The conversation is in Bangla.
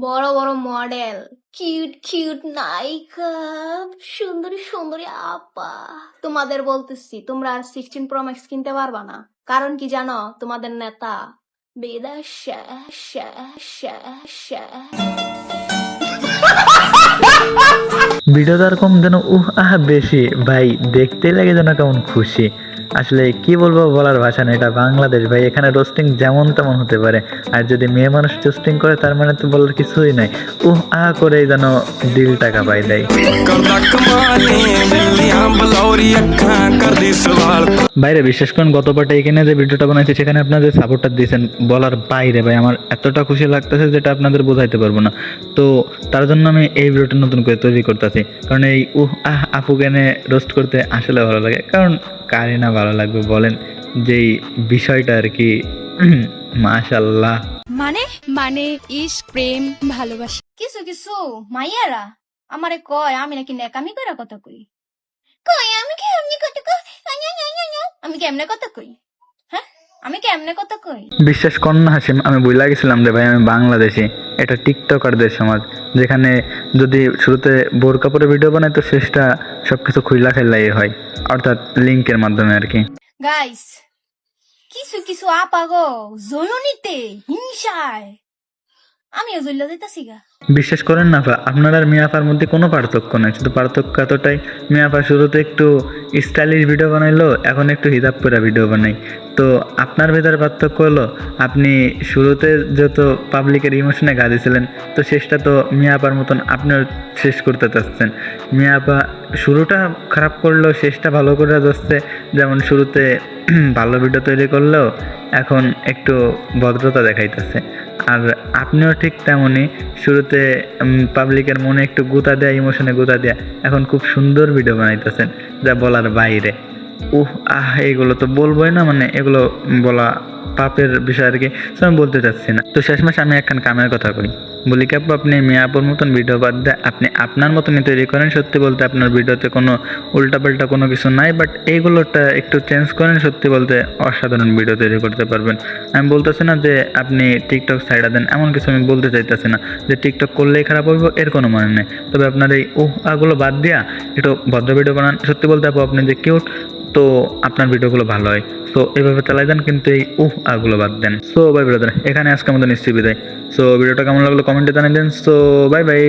বড় বড় মডেল। কিউট কিউট নায়িকা। সুন্দরী সুন্দরী আপা। তোমাদের বলতেছি, তোমরা আর সিক্সটিন প্রো ম্যাক্স কিনতে পারবা না। কারণ কি জানো? তোমাদের নেতা। বেদা ভিডিওটা এরকম যেন, উহ, আহা, বেশি। ভাই, দেখতে লাগে যেন কেমন খুশি। আসলে কি বলব বলার ভাষা না এটা বাংলাদেশ ভাই, এখানে রোস্টিং যেমন তেমন হতে পারে। আর যদি মেয়ে মানুষ রোস্টিং করে, তার মানে তো বলার কিছুই নাই। উহ আ করে যেন দিল টাকা পাই দেয়। বাইরে বিশেষ করে গত পাটে এখানে যে ভিডিওটা বানাইছি, সেখানে আপনাদের সাপোর্টটা দিয়েছেন, বলার বাইরে, ভাই, আমার এতটা খুশি লাগতেছে যেটা আপনাদের বোঝাইতে পারব না। তো তার জন্য আমি এই ভিডিওটা নতুন করে তৈরি করতেছি। কারণ এই উহ, আহ আপুকে রোস্ট করতে আসলে ভালো লাগে। কারণ কারে না ভালো লাগবে বলেন যেই বিষয়টা আর কি মাশাল্লাহ মানে মানে ইস প্রেম ভালোবাসা। কিছু কিছু মাইয়ারা আমারে কয় আমি নাকি নেকামি করে কথা কই? কই আমি কি এমনি কথা কই? আমি কি এমনি কথা কই? হ্যাঁ? আমি কি কেমনে কথা কই? বিশ্বাস কর না হাসিম আমি বইলা গেছিলাম রে ভাই আমি বাংলাদেশি। এটা টিকটকারদের সমাজ যেখানে যদি শুরুতে বোর কাপড়ে ভিডিও বানায় তো শেষটা সবকিছু খুইলা খেলাই হয় অর্থাৎ লিংকের মাধ্যমে আর কি। গাইস কিছু কিছু আপাগো জলনিতে হিংসায়। বিশ্বাস করেন না, আপা, আপনার আর মিয়াফার মধ্যে কোনো পার্থক্য নেই, শুধু পার্থক্য এতটাই, মিয়াফা শুরুতে একটু স্টাইলিশ ভিডিও বানাইলো, এখন একটু হিজাব করে ভিডিও বানাই। তো আপনার ভেতরে পার্থক্য হলো, আপনি শুরুতে যত পাবলিকের ইমোশনে গা দিয়েছিলেন তো শেষটা তো মিয়াপার মতন আপনিও শেষ করতে চাচ্ছেন। মিয়াপা শুরুটা খারাপ করলেও শেষটা ভালো করে যাচ্ছে, যেমন শুরুতে ভালো ভিডিও তৈরি করলেও এখন একটু ভদ্রতা দেখাইতেছে। আর আপনিও ঠিক তেমনই। শুরুতে পাবলিকের মনে একটু গুতা দেয়া ইমোশনে গুতা দেয়া। এখন খুব সুন্দর ভিডিও বানাইতেছেন, যা বলার বাইরে। উহ, আহ, এগুলো তো বলবোই না মানে এগুলো বলা পাপের বিষয় আর কি। আমি বলতে চাচ্ছি না। তো শেষ মাসে আমি একখান কামের কথা কই। বলি কি, আপু, আপনি মিয়াপুর মতন ভিডিও বাদ দিয়ে আপনি আপনার মতনই তৈরি করেন। সত্যি বলতে আপনার ভিডিওতে কোনো উল্টাপাল্টা কোনো কিছু নাই বাট এইগুলোটা একটু চেঞ্জ করেন। সত্যি বলতে অসাধারণ ভিডিও তৈরি করতে পারবেন। আমি বলতেছি না যে আপনি টিকটক সাইডা দেন, এমন কিছু আমি বলতে চাইতেছি না। যে টিকটক করলেই খারাপ হবে এর কোনো মানে নেই। তবে আপনার এই, উহ, আগুলো বাদ দিয়া, একটু ভদ্র ভিডিও বানান। সত্যি বলতে আপু, আপনি যে কিউট তো আপনার ভিডিওগুলো ভালো হয়। সো এইভাবে চালাই দেন কিন্তু এই উহ আগুলো বাদ দেন। সো বাই ব্রাদার এখানে আজকে আমাদের নিশ্চয়ই বিদায়। সো ভিডিওটা কেমন লাগল কমেন্টে জানিয়ে দেন। So bye bye